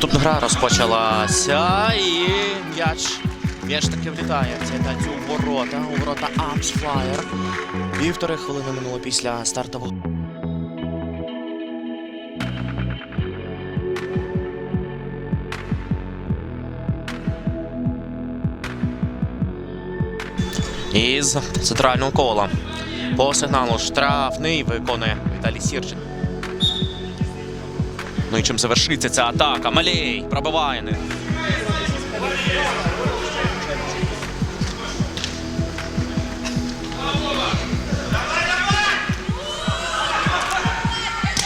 Наступна гра розпочалася і м'яч. М'яч таки влітає в цей танці у ворота. У ворота Апс Півтори хвилини минуло після стартового. Із центрального кола. По сигналу штрафний виконує Віталій Сірчин. Ну і чим завершиться ця атака? Малей пробиває не.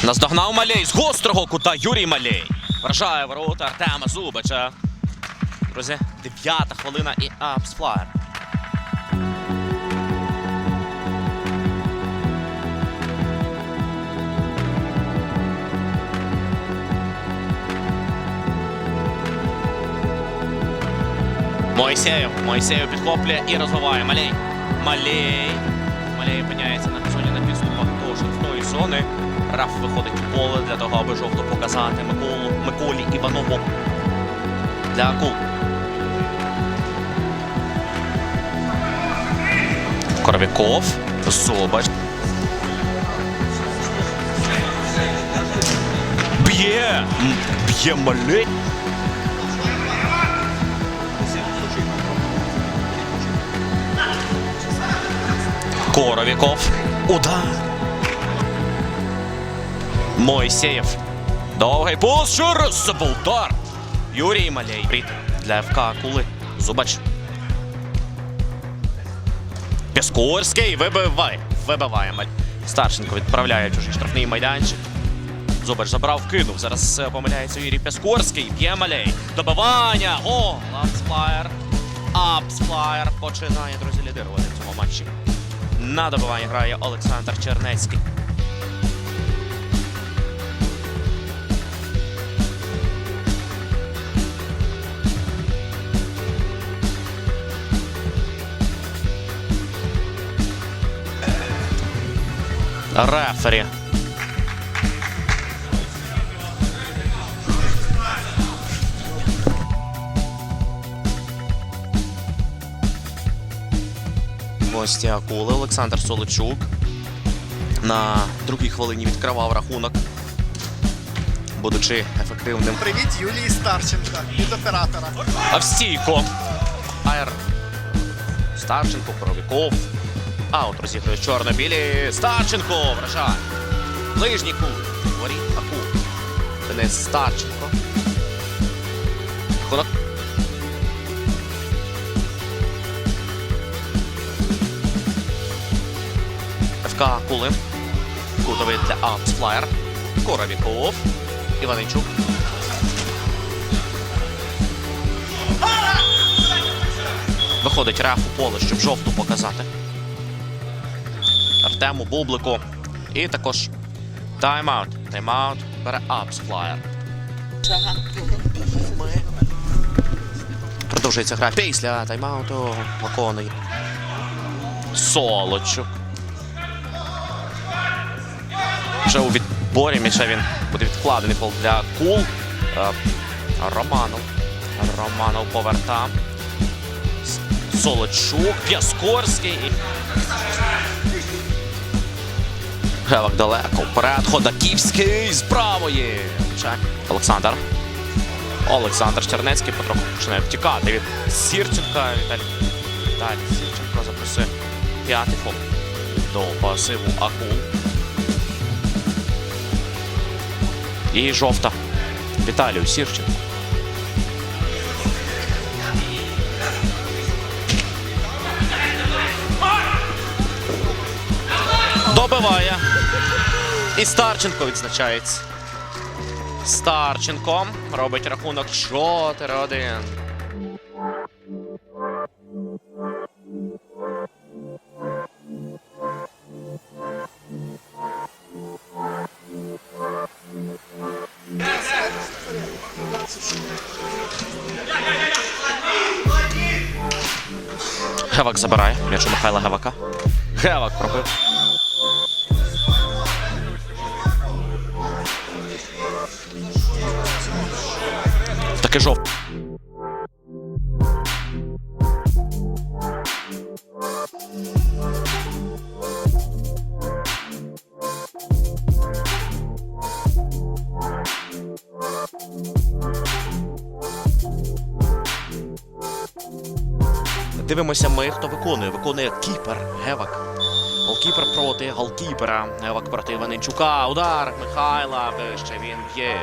Наздогнав Малей з гострого кута Юрій Малей. Вражає ворота Артема Зубача. Друзі, дев'ята хвилина і апсфлаєр. Мойсеєв. Мойсеєв підхоплює і розвиває. Малей. Малей. Малей опиняється на зоні на підступах до штрафної зони. Раф виходить у поле для того, аби жовто показати Миколу, Миколі Іванову. Для акул. Коровіков. Зубач. Б'є! Б'є Малей. Коровіков. Удар. Мойсеєв. Довгий. Через удар. Юрій Малей. Прит для ФК Акули. Зубач. Піскорський вибиває. Вибиває Маль. Старшенко відправляє чужий штрафний майданчик. Зубач забрав, кинув. Зараз е, помиляється Юрій Піскорський. П'є Малей. Добивання. Гол. Апсфлаєр. Апсфлаєр починає, друзі, лідирувати в цьому матчі. На добивання грає Олександр Чернецький. Рефері. Гості Акули Олександр Солочук. На другій хвилині відкривав рахунок, будучи ефективним. Привіт Юлії Старченка від оператора. Австійко. Айр. Старченко, Коровіков. Аут розігрує чорно-білі. Старченко вражає. Ближній кут. Воріт Акул. Денис Старченко. Акули. Кутовий для Аутсфлаєр. Коровіков. Іваничук. Виходить Реф у поле, щоб жовту показати. Артему Бублику. І також тайм-аут. Тайм-аут бере Апсфлаєр. Продовжується гра після тайм-ауту. Виконує. Солочук. Вже у відборі м'яча він буде відкладений гол для кул. Е, Романов. Романов поверта. Солочук, П'яскорський. Гевак далеко. Вперед. Ходаківський з правої. Олександр. Олександр Чернецький потроху починає втікати від Сірченка. Віталій. Віталій Сірченко записує п'ятий фол до пасиву Акул. І жовта. Віталію Сірченко. Добиває. І Старченко відзначається. Старченко робить рахунок 4-1. Гевак забирає м'яч у Михайла Гевака. Гевак пробив. Трошки жов. Дивимося ми, хто виконує. Виконує кіпер Гевак. Голкіпер проти голкіпера. Гевак проти Ваненчука. Удар Михайла. Вище він б'є.